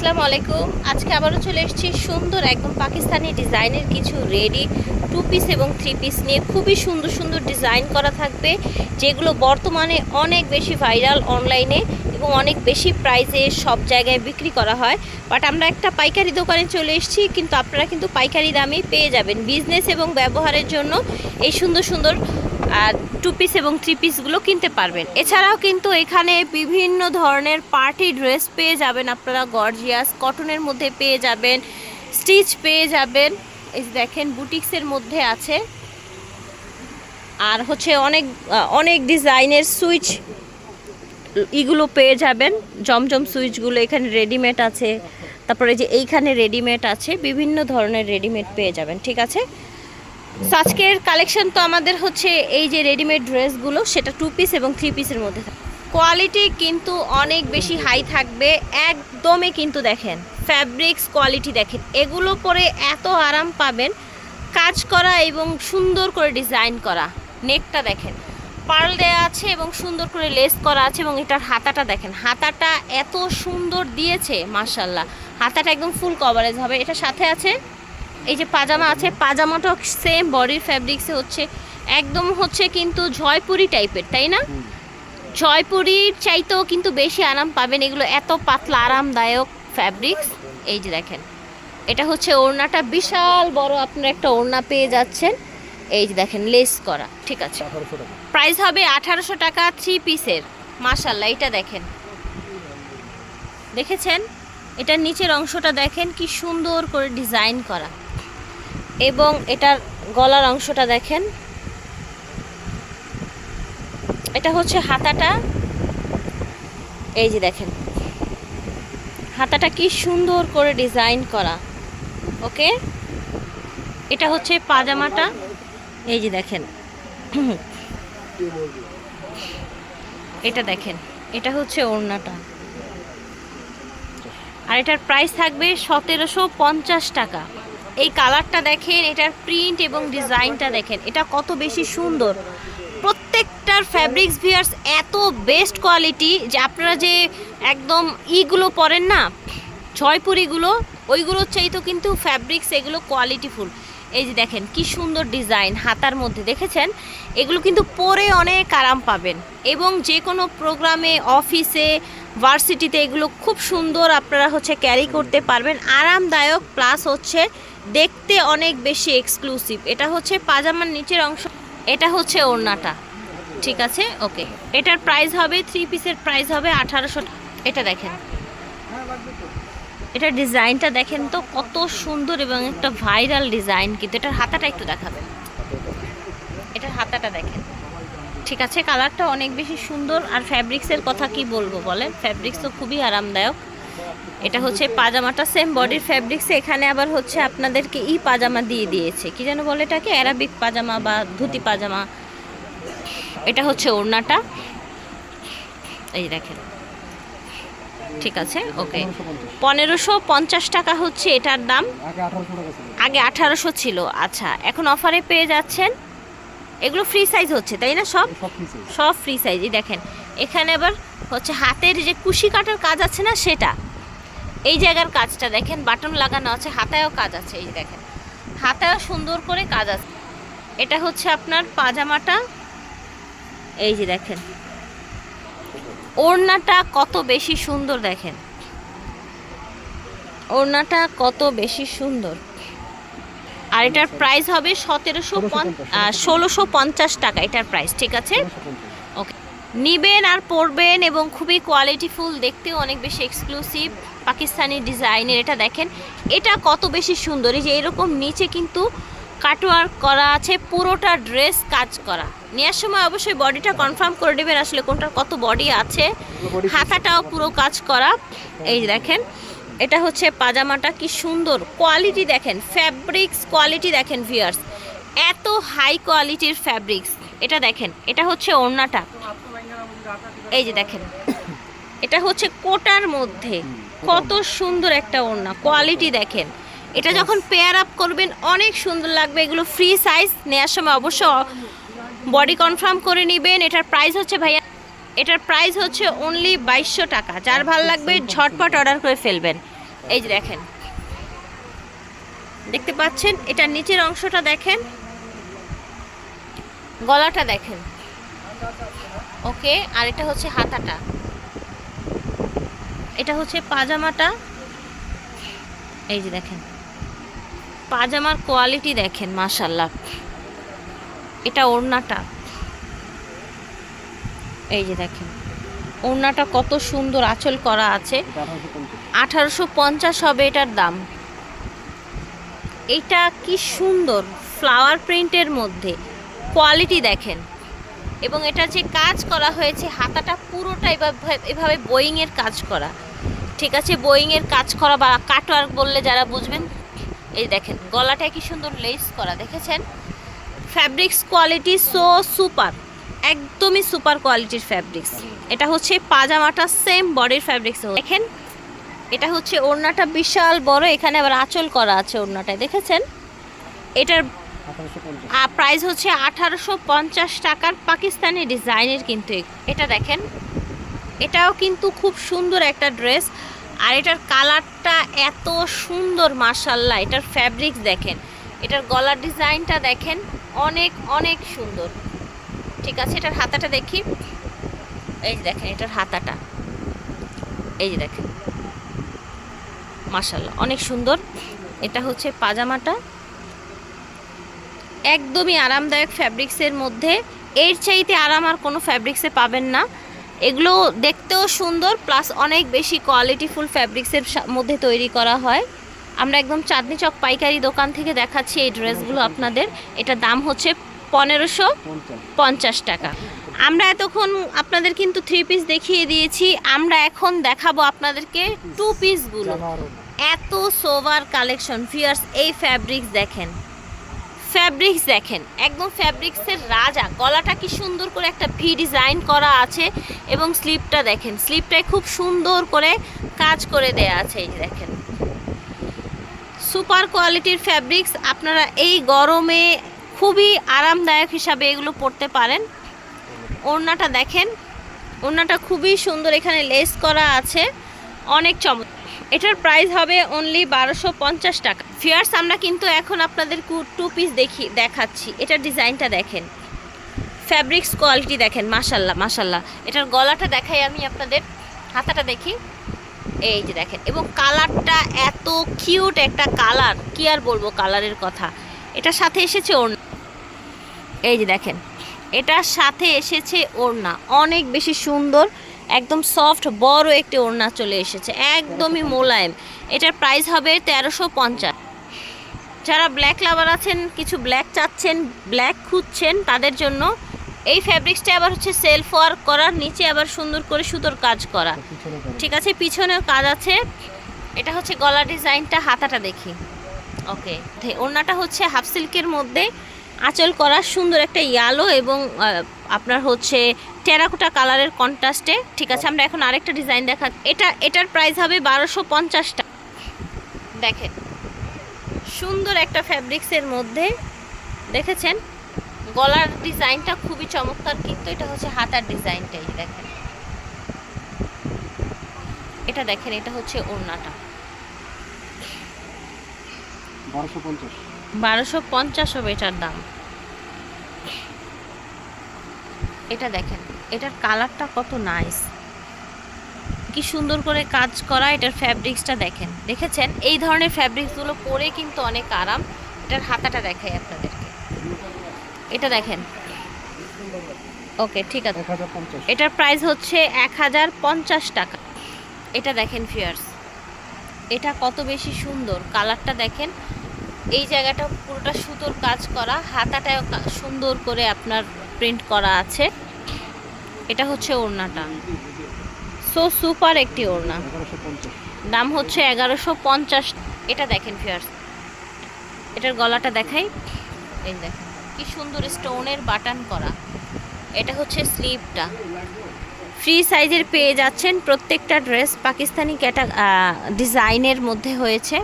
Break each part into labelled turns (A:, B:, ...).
A: আসসালামু আলাইকুম। আজকে আবারও চলে এসেছি সুন্দর একদম পাকিস্তানি ডিজাইনের কিছু রেডি টু পিস এবং থ্রি পিস নিয়ে। খুবই সুন্দর সুন্দর ডিজাইন করা থাকবে, যেগুলো বর্তমানে অনেক বেশি ভাইরাল অনলাইনে এবং অনেক বেশি প্রাইসে সব জায়গায় বিক্রি করা হয়। বাট আমরা একটা পাইকারি দোকানে চলে এসেছি, কিন্তু আপনারা কিন্তু পাইকারি দামেই পেয়ে যাবেন। বিজনেস এবং ব্যবহারের জন্য এই সুন্দর সুন্দর টু পিস এবং থ্রি পিসগুলো কিনতে পারবেন। এছাড়াও কিন্তু এখানে বিভিন্ন ধরনের পার্টি ড্রেস পেয়ে যাবেন আপনারা গর্জিয়াস কটনের মধ্যে পেয়ে যাবেন স্টিচ পেয়ে যাবেন। এই দেখেন বুটিক্সের মধ্যে আছে। আর হচ্ছে অনেক অনেক ডিজাইনের সুইচ ইগুলো পেয়ে যাবেন। জমজম সুইচগুলো এখানে রেডিমেড আছে। তারপরে যে এইখানে রেডিমেড আছে, বিভিন্ন ধরনের রেডিমেড পেয়ে যাবেন, ঠিক আছে? So, আজকের কালেকশন তো আমাদের হচ্ছে এই যে রেডিমেড ড্রেসগুলো সেটা টু পিস এবং থ্রি পিসের মধ্যে কোয়ালিটি কিন্তু অনেক বেশি হাই থাকবে একদমই কিন্তু দেখেন ফ্যাব্রিক্স কোয়ালিটি দেখেন এগুলো পরে এত আরাম পাবেন কাজ করা এবং সুন্দর করে ডিজাইন করা নেকটা দেখেন। পার্ল দেওয়া আছে এবং সুন্দর করে লেস করা আছে এবং এটার হাতাটা দেখেন হাতাটা এত সুন্দর দিয়েছে মার্শাল্লাহ হাতাটা একদম ফুল কভারেজ হবে। এটা সাথে আছে এই যে পাজামা আছে পাজামাটা সেম বডির ফ্যাব্রিক্সে হচ্ছে একদম হচ্ছে কিন্তু জয়পুরি টাইপের তাই না? জয়পুরির চাইতেও কিন্তু বেশি আরাম পাবেন এগুলো এত পাতলা আরামদায়ক ফ্যাব্রিক্স এই যে দেখেন এটা হচ্ছে ওড়নাটা বিশাল বড় আপনারা একটা ওড়না পেয়ে যাচ্ছেন। এই যে দেখেন লেস করা ঠিক আছে। প্রাইস হবে আঠারোশো টাকা থ্রি পিসের মাশাল্লাহ এটা দেখেন। দেখেছেন? এটার নিচের অংশটা দেখেন কি সুন্দর করে ডিজাইন করা। এবং এটার গলার অংশটা দেখেন। এটা হচ্ছে হাতাটা। এই যে দেখেন। হাতাটা কি সুন্দর করে ডিজাইন করা। ওকে? এটা হচ্ছে পাজামাটা। এই যে দেখেন। এটা দেখেন। এটা হচ্ছে ওড়নাটা। আর এটার প্রাইস থাকবে সতেরোশো পঞ্চাশ টাকা। এই কালারটা দেখেন, এটার প্রিন্ট এবং ডিজাইনটা দেখেন, এটা কত বেশি সুন্দর। প্রত্যেকটার ফ্যাব্রিক্স ভিয়ার্স এত বেস্ট কোয়ালিটি যে আপনারা যে একদম ইগুলো পরেন না, জয়পুরিগুলো, ওইগুলোর চাইতেও কিন্তু ফ্যাব্রিক্স এগুলো কোয়ালিটিফুল এই যে দেখেন, কি সুন্দর ডিজাইন হাতার মধ্যে, দেখেছেন? এগুলো কিন্তু পরে অনেক আরাম পাবেন। এবং যে কোনো প্রোগ্রামে অফিসে ভার্সিটিতে এগুলো খুব সুন্দর আপনারা হচ্ছে ক্যারি করতে পারবেন। আরামদায়ক প্লাস হচ্ছে দেখতে অনেক বেশি এক্সক্লুসিভ এটা হচ্ছে পাজামার নিচের অংশ, এটা হচ্ছে ওড়নাটা। ঠিক আছে? ওকে এটার প্রাইস হবে থ্রি পিসের প্রাইস হবে আঠারোশো এটা দেখেন। এটা ডিজাইনটা দেখেন তো কত সুন্দর এবং একটা ভাইরাল ডিজাইন কিন্তু এটার হাতাটা একটু দেখাবেন। এটার হাতাটা দেখেন। ঠিক আছে, কালারটা অনেক বেশি সুন্দর। আর ফ্যাব্রিক্সের কথা কি বলব বলেন? ফ্যাব্রিক্স তো খুবই আরামদায়ক। এটা হচ্ছে পাজামাটা সেম বডির ফ্যাব্রিক্সে এখানে আবার হচ্ছে আপনাদেরকে ই পাজামা দিয়ে দিয়েছে। কি যেন বলে এটাকে? অ্যারাবিক পাজামা বা ধুতি পাজামা। এটা হচ্ছে ওড়নাটা। এই দেখেন। ঠিক আছে, ওকে। পনেরোশো পঞ্চাশ টাকা হচ্ছে এটার দাম।
B: আগে আঠারোশো ছিল।
A: আচ্ছা এখন অফারে পেয়ে যাচ্ছেন এগুলো ফ্রি সাইজ হচ্ছে তাই না সব?
B: সব
A: ফ্রি সাইজই দেখেন। এখানে আবার হচ্ছে হাতের যে কুশি কাটার কাজ আছে না সেটা। এই জায়গার কাজটা দেখেন বাটন লাগানো আছে হাতায়ও কাজ আছে এই যে দেখেন। হাতায়ও সুন্দর করে কাজ আছে। এটা হচ্ছে আপনার পাজামাটা। এই যে দেখেন। ওড়নাটা কত বেশি সুন্দর দেখেন। ওড়নাটা কত বেশি সুন্দর। আর এটার প্রাইস হবে সতেরোশো ষোলোশো পঞ্চাশ। টাকা এটার প্রাইস ঠিক আছে? ওকে নিবেন আর পরবেন এবং খুবই কোয়ালিটিফুল দেখতেও অনেক বেশি এক্সক্লুসিভ পাকিস্তানি ডিজাইনের এটা দেখেন। এটা কত বেশি সুন্দর এই যে এরকম নিচে কিন্তু কাটওয়ার্ক করা আছে পুরোটা ড্রেস কাজ করা। নেওয়ার সময় অবশ্যই বডিটা কনফার্ম করে নেবেন আসলে কোনটার কত বডি আছে। হাতাটাও পুরো কাজ করা। এই দেখেন এটা হচ্ছে পাজামাটা কি সুন্দর কোয়ালিটি দেখেন ফ্যাব্রিক্স কোয়ালিটি দেখেন ভিয়ার্স এত হাই কোয়ালিটির ফ্যাব্রিক্স এটা দেখেন এটা হচ্ছে ওড়নাটা। এই যে দেখেন এটা হচ্ছে কোটার মধ্যে। কত সুন্দর একটা ওড়না কোয়ালিটি দেখেন। এটা যখন পেয়ার আপ করবেন অনেক সুন্দর লাগবে। এগুলো ফ্রি সাইজ নেওয়ার সময় অবশ্য বডি কনফার্ম করে নেবেন। এটার প্রাইস হচ্ছে ভাইয়া এটার প্রাইস হচ্ছে অনলি বাইশশো টাকা। যার ভালো লাগবে ঝটপট অর্ডার করে ফেলবেন। এই যে দেখেন। দেখতে পাচ্ছেন এটা নিচের অংশটা দেখেন। গলাটা দেখেন। ওকে, আর এটা হচ্ছে হাতাটা। এটা হচ্ছে পাজামাটা। এই যে দেখেন। পাজামার কোয়ালিটি দেখেন মাশাল্লাহ এটা ওড়নাটা। এই যে দেখেন। ওড়নাটা কত সুন্দর আঁচল করা আছে। আঠারোশো পঞ্চাশ হবে এটার দাম। এটা কি সুন্দর ফ্লাওয়ার প্রিন্টের মধ্যে। কোয়ালিটি দেখেন। এবং এটা যে কাজ করা হয়েছে, হাতাটা পুরোটা এভাবে বোয়িংয়ের কাজ করা। ঠিক আছে বোয়িংয়ের কাজ করা বা কাটওয়ার্ক বললে যারা বুঝবেন, এই দেখেন গলাটা কি সুন্দর লেস করা, দেখেছেন? ফ্যাব্রিক্স কোয়ালিটি সো সুপার একদমই সুপার কোয়ালিটির ফ্যাব্রিক্স। এটা হচ্ছে পাজামাটা সেম বডির ফ্যাব্রিক্স দেখেন, এটা হচ্ছে ওড়নাটা বিশাল বড়, এখানে আবার আঁচল করা আছে ওড়নাটায়, দেখেছেন? এটার প্রাইস হচ্ছে আঠারোশো পঞ্চাশ টাকার পাকিস্তানি ডিজাইনের কিন্তু এটা দেখেন, এটাও কিন্তু খুব সুন্দর একটা ড্রেস। আর এটার কালারটা এত সুন্দর মার্শাল্লাহ এটার ফ্যাব্রিক্স দেখেন। এটার গলার ডিজাইনটা দেখেন, অনেক অনেক সুন্দর। ঠিক আছে, এটার হাতাটা দেখি। এই যে দেখেন, এটার হাতাটা। এই যে দেখেন। মার্শাল্লাহ অনেক সুন্দর। এটা হচ্ছে পাজামাটা। একদমই আরামদায়ক ফ্যাব্রিক্সের মধ্যে। এর চাইতে আরাম আর কোনো ফ্যাব্রিক্সে পাবেন না। এগুলো দেখতেও সুন্দর, প্লাস অনেক বেশি কোয়ালিটিফুল ফ্যাব্রিক্সের মধ্যে তৈরি করা হয়। আমরা একদম চাঁদনি চক পাইকারি দোকান থেকে দেখাচ্ছি এই ড্রেসগুলো আপনাদের। এটা দাম হচ্ছে পনেরোশো পঞ্চাশ। টাকা। আমরা এতক্ষণ আপনাদের কিন্তু থ্রি পিস দেখিয়ে দিয়েছি। আমরা এখন দেখাবো আপনাদেরকে টু পিসগুলো এত সোভার কালেকশন ফিয়ার্স এই ফ্যাব্রিক্স দেখেন। ফ্যাব্রিক্স দেখেন। একদম ফ্যাব্রিক্সের রাজা। গলাটা কি সুন্দর করে একটা ভি ডিজাইন করা আছে এবং স্লিপটা দেখেন। স্লিপটায় খুব সুন্দর করে কাজ করে দেয়া আছে এই দেখেন। সুপার কোয়ালিটির ফ্যাব্রিক্স আপনারা এই গরমে খুবই আরামদায়ক হিসাবে এগুলো পরতে পারেন। ওড়নাটা দেখেন, ওড়নাটা খুবই সুন্দর, এখানে লেস করা আছে, অনেক চমৎকার এটার প্রাইস হবে অনলি বারোশো পঞ্চাশ টাকা। ফিয়ার্স আমরা কিন্তু এখন আপনাদের টু পিস দেখি, দেখাচ্ছি। এটার ডিজাইনটা দেখেন। ফ্যাব্রিক্স কোয়ালিটি দেখেন, মাশাল্লাহ মাশাল্লাহ। এটার গলাটা দেখাই আমি আপনাদের। হাতাটা দেখি। এই যে দেখেন, এবং কালারটা এত কিউট একটা কালার কি আর বলব কালারের কথা। এটার সাথে এসেছে ওড়না। এই যে দেখেন, এটার সাথে এসেছে ওড়না, অনেক বেশি সুন্দর, একদম সফট বড় একটি ওড়না চলে এসেছে, একদমই মোলায়েম। এটার প্রাইস হবে তেরোশো পঞ্চাশ। যারা ব্ল্যাক লাভার আছেন, কিছু ব্ল্যাক চাচ্ছেন ব্ল্যাক খুঁজছেন, তাদের জন্য এই ফ্যাব্রিক্সটা আবার হচ্ছে সেলফ ওয়ার্ক করার নিচে আবার সুন্দর করে সুতোর কাজ করা। ঠিক আছে, পিছনেও কাজ আছে। এটা হচ্ছে গলা ডিজাইনটা, হাতাটা দেখি। ওকে ওড়নাটা হচ্ছে হাফ সিল্কের মধ্যে। আঁচল করা সুন্দর একটা ইয়ালো এবং আপনার হচ্ছে টেরাকোটা কালারের কন্ট্রাস্টে ঠিক আছে, আমরা এখন আরেকটা ডিজাইন দেখা এটা, এটার প্রাইস হবে বারোশো পঞ্চাশ টাকা। দেখেন, সুন্দর একটা ফ্যাব্রিক্সের মধ্যে, দেখেছেন? গলার ডিজাইনটা খুবই চমৎকার, কিন্তু এটা হচ্ছে হাতার ডিজাইনটাই দেখেন। এটা দেখেন, এটা হচ্ছে ওড়নাটা।
B: বারোশো পঞ্চাশ।
A: বারোশো পঞ্চাশ হবে এটার দাম। এটা দেখেন এটার কালারটা কত নাইস কি সুন্দর করে কাজ করা এটার ফ্যাব্রিক্সটা দেখেন। দেখেছেন? এই ধরনের ফ্যাব্রিক্সগুলো পরে কিন্তু অনেক আরাম। এটার হাতাটা দেখাই আপনাদেরকে। এটা দেখেন। ওকে ঠিক আছে। এটার প্রাইস হচ্ছে এক হাজার পঞ্চাশ টাকা। এটা দেখেন ফিয়ার্স এটা কত বেশি সুন্দর। কালারটা দেখেন এই জায়গাটা পুরোটা সুতোর কাজ করা, হাতাটাও কা- সুন্দর করে আপনার প্রিন্ট করা আছে। এটা হচ্ছে ওড়নাটা। সো সুপার একটি ওড়না। দাম হচ্ছে এগারোশো পঞ্চাশ। এটা দেখেন ফিয়ার্স এটার গলাটা দেখাই। এই দেখেন, কি সুন্দর স্টোনের বাটন করা। এটা হচ্ছে স্লিভটা ফ্রি সাইজের পেয়ে যাচ্ছেন প্রত্যেকটা ড্রেস পাকিস্তানি ক্যাটা ডিজাইনের মধ্যে হয়েছে।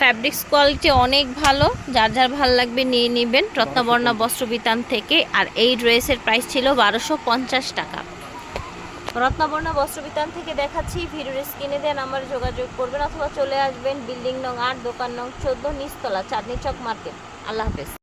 A: ফ্যাব্রিক্স কোয়ালিটি অনেক ভালো। যার যার ভালো লাগবে নিয়ে নেবেন। রত্নবর্ণা বস্ত্রবিতান থেকে। আর এই ড্রেসের প্রাইস ছিল বারোশো পঞ্চাশ টাকা। রত্নাবর্ণা বস্ত্র বিতান থেকে দেখাচ্ছি। ভিডিওর স্ক্রিনে দেন আমার যোগাযোগ করবেন অথবা চলে আসবেন। বিল্ডিং নং আট দোকান নং চোদ্দ নিচতলা চাঁদনি চক মার্কেট। আল্লাহ হাফেজ।